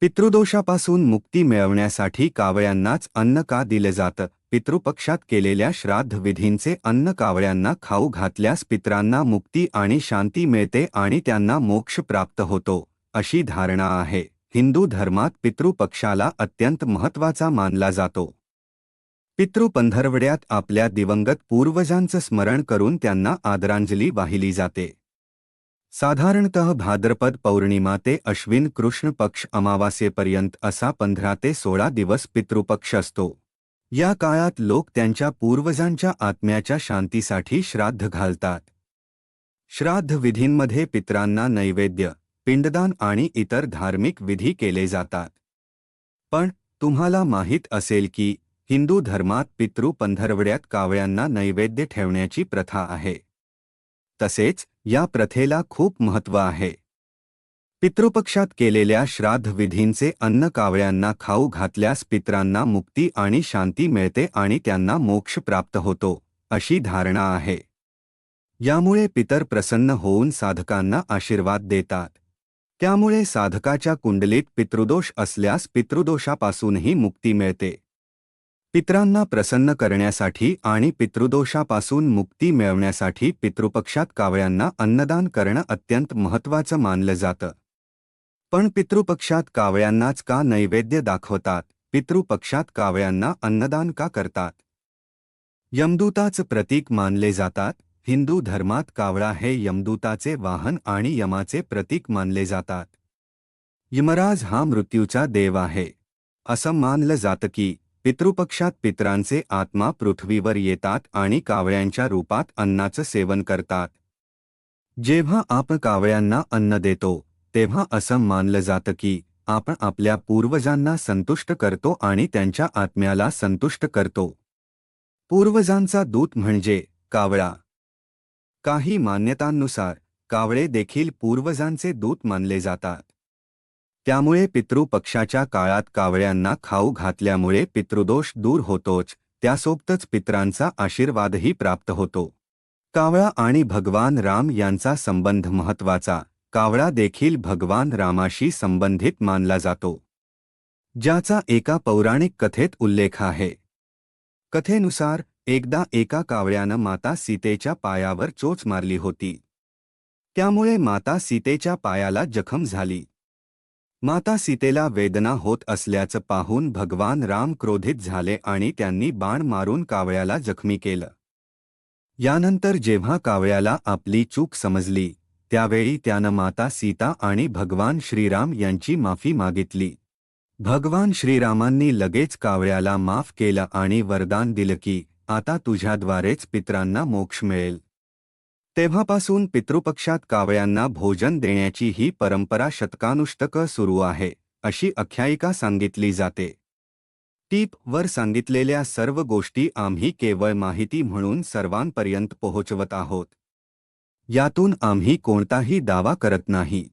पितृदोषापासून मुक्ती मिळवण्यासाठी कावळ्यांनाच अन्न का दिलं जातं? पितृपक्षात केलेल्या श्राद्ध विधींचे अन्न कावळ्यांना खाऊ घातल्यास पितरांना मुक्ती आणि शांती मिळते आणि त्यांना मोक्ष प्राप्त होतो अशी धारणा आहे. हिंदू धर्मात पितृपक्षाला अत्यंत महत्त्वाचा मानला जातो. पितृपंधरवड्यात आपल्या दिवंगत पूर्वजांचं स्मरण करून त्यांना आदरांजली वाहिली जाते. साधारणतः भाद्रपद पौर्णिमा ते अश्विन कृष्ण पक्ष अमावास्येपर्यंत असा पंधरा ते सोळा दिवस पितृपक्ष असतो. या काळात लोक त्यांच्या पूर्वजांच्या आत्म्याच्या शांतीसाठी श्राद्ध घालतात. श्राद्ध विधींमध्ये पितरांना नैवेद्य पिंडदान आणि इतर धार्मिक विधी केले जातात. पण तुम्हाला माहीत असेल की हिंदू धर्मात पितृ पंधरवड्यात कावळ्यांना नैवेद्य ठेवण्याची प्रथा आहे. तसेच या प्रथेला खूप महत्त्व आहे. पितृपक्षात केलेल्या श्राद्धविधींचे अन्न कावळ्यांना खाऊ घातल्यास पितरांना मुक्ती आणि शांती मिळते आणि त्यांना मोक्ष प्राप्त होतो अशी धारणा आहे. यामुळे पितर प्रसन्न होऊन साधकांना आशीर्वाद देतात. त्यामुळे साधकाच्या कुंडलीत पितृदोष असल्यास पितृदोषापासूनही मुक्ती मिळते. पित्रांना प्रसन्न करण्यासाठी आणि पितृदोषापासून मुक्ती मिळवण्यासाठी पितृपक्षात कावळ्यांना अन्नदान करणं अत्यंत महत्त्वाचं मानलं जातं. पण पितृपक्षात कावळ्यांनाच का नैवेद्य दाखवतात? पितृपक्षात कावळ्यांना अन्नदान का करतात? यमदूताचं प्रतीक मानले जातात. हिंदू धर्मात कावळा हे यमदूताचे वाहन आणि यमाचे प्रतीक मानले जातात. यमराज हा मृत्यूचा देव आहे. असं मानलं जातं की पितृपक्षात पितरांचे आत्मा पृथ्वीवर येतात आणि कावळ्यांच्या रूपात अन्नाचं सेवन करतात. जेव्हा आपण कावळ्यांना अन्न देतो तेव्हा असं मानलं जातं की आपण आपल्या पूर्वजांना संतुष्ट करतो आणि त्यांच्या आत्म्याला संतुष्ट करतो. पूर्वजांचा दूत म्हणजे कावळा. काही मान्यतांनुसार कावळे देखील पूर्वजांचे दूत मानले जातात. त्यामुळे पितृपक्षाच्या काळात कावळ्यांना खाऊ घातल्यामुळे पितृदोष दूर होतोच त्यासोबतच पितरांचा आशीर्वादही प्राप्त होतो. कावळा आणि भगवान राम यांचा संबंध महत्त्वाचा कावळा देखील भगवान रामाशी संबंधित मानला जातो. ज्याचा एका पौराणिक कथेत उल्लेख आहे. कथेनुसार एकदा एका कावळ्यानं माता सीतेच्या पायावर चोच मारली होती. त्यामुळे माता सीतेच्या पायाला जखम झाली. माता सीतेला वेदना होत असल्याचं पाहून भगवान राम क्रोधित झाले आणि त्यांनी बाण मारून कावळ्याला जखमी केलं. यानंतर जेव्हा कावळ्याला आपली चूक समजली त्यावेळी त्यानं माता सीता आणि भगवान श्रीराम यांची माफी मागितली. भगवान श्रीरामांनी लगेच कावळ्याला माफ केलं आणि वरदान दिलं की आता तुझ्याद्वारेच पित्रांना मोक्ष मिळेल. तेव्हापासून पितृपक्षात कावळ्यांना भोजन देण्याची ही परंपरा शतकानुष्टकं सुरू आहे अशी आख्यायिका सांगितली जाते. टीप वर सांगितलेल्या सर्व गोष्टी आम्ही केवळ माहिती म्हणून सर्वांपर्यंत पोहोचवत आहोत. यातून आम्ही कोणताही दावा करत नाही.